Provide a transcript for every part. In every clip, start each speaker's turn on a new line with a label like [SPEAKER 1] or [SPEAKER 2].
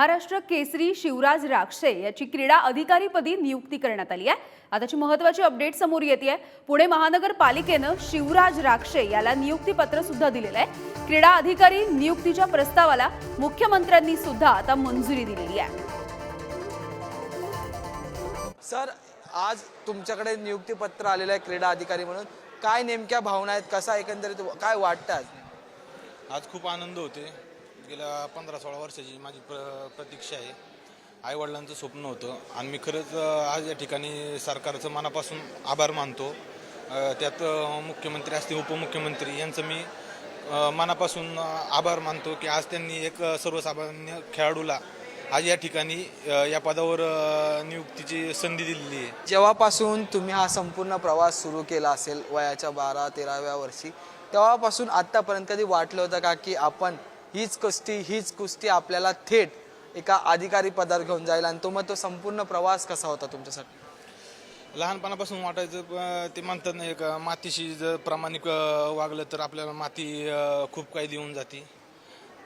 [SPEAKER 1] महाराष्ट्र केसरी शिवराज राक्षे याची क्रीडा अधिकारीपदी नियुक्ती करण्यात आली आहे. आताची महत्वाची अपडेट समोर येते पुणे महानगरपालिकेनं शिवराज राक्षे याला नियुक्तीपत्र सुद्धा दिलेलं आहे. क्रीडा अधिकारी नियुक्तीच्या प्रस्तावाला मुख्यमंत्र्यांनी सुद्धा आता मंजुरी दिलेली आहे.
[SPEAKER 2] सर आज तुमच्याकडे नियुक्तीपत्र आलेलं आहे क्रीडा अधिकारी म्हणून. काय नेमक्या भावना आहेत? कसा एकंदरीत काय वाटतं आज?
[SPEAKER 3] आज खूप आनंद होते गेल्या पंधरा सोळा वर्षाची माझी प्र प्रतीक्षा आहे. आईवडिलांचं स्वप्न होतं. आणि मी खरंच आज या ठिकाणी सरकारचं मनापासून आभार मानतो. त्यात मुख्यमंत्री असतील उपमुख्यमंत्री यांचं मी मनापासून आभार मानतो की आज त्यांनी एक सर्वसामान्य खेळाडूला आज या ठिकाणी या पदावर नियुक्तीची संधी दिलेली आहे.
[SPEAKER 2] जेव्हापासून तुम्ही हा संपूर्ण प्रवास सुरू केला असेल वयाच्या बारा तेराव्या वर्षी तेव्हापासून आत्तापर्यंत कधी वाटलं होतं का की आपण हीच कुस्ती हीच कुस्ती आपल्याला थेट एका अधिकारी पदावर घेऊन जाईल आणि तो मग तो संपूर्ण प्रवास कसा होता तुमच्यासाठी?
[SPEAKER 3] लहानपणापासून वाटायचं ते म्हणतात नाही का मातीशी जर प्रामाणिक वागलं तर आपल्याला माती खूप काही देऊन जाते.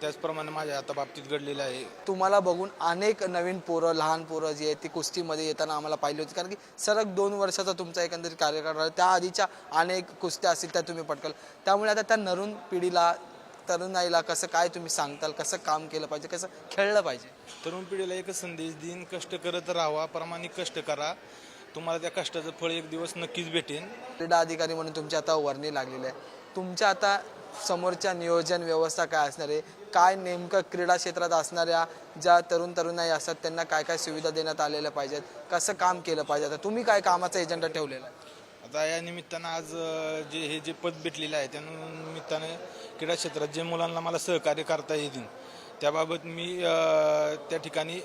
[SPEAKER 3] त्याचप्रमाणे माझ्या आता बाबतीत घडलेलं आहे.
[SPEAKER 2] तुम्हाला बघून अनेक नवीन पोरं लहान पोरं जी आहेत ती कुस्तीमध्ये येताना आम्हाला पाहिली होती. कारण की सलग दोन वर्षाचा तुमचा एकंदरीत कार्यकाळ राहिला. त्या आधीच्या अनेक कुस्त्या असतील त्या तुम्ही पटकाल त्यामुळे आता त्या नवीन पिढीला तरुणाईला कसं काय तुम्ही सांगताल कसं काम केलं पाहिजे कसं खेळलं पाहिजे?
[SPEAKER 3] तरुण पिढीला एकच संदेश देईन कष्ट करत राहावा प्रामाणिक कष्ट करा. तुम्हाला त्या कष्टाचं फळ एक दिवस नक्कीच भेटेन.
[SPEAKER 2] क्रीडा अधिकारी म्हणून तुमची आता वर्णी लागलेली आहे. तुमच्या आता समोरच्या नियोजन व्यवस्था काय असणार आहे? काय नेमकं क्रीडा क्षेत्रात असणाऱ्या ज्या तरुण तरुणाई असतात त्यांना काय काय सुविधा देण्यात आलेल्या पाहिजेत? कसं काम केलं पाहिजे? आता तुम्ही काय कामाचा एजेंडा ठेवलेला आहे?
[SPEAKER 3] आता या निमित्तानं आज जे हे जे पद भेटलेलं आहे त्या निमित्तानं क्रीडा क्षेत्रात जे मुलांना मला सहकार्य करता येतील त्याबाबत मी त्या ठिकाणी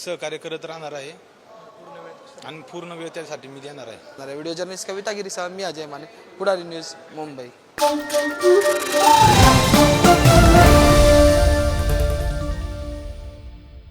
[SPEAKER 3] सहकार्य करत राहणार आहे. आणि पूर्ण वेळ त्यासाठी मी देणार आहे.
[SPEAKER 2] व्हिडिओ जर्नलिस्ट कविता गिरीसा मी अजय माने पुढारी न्यूज मुंबई.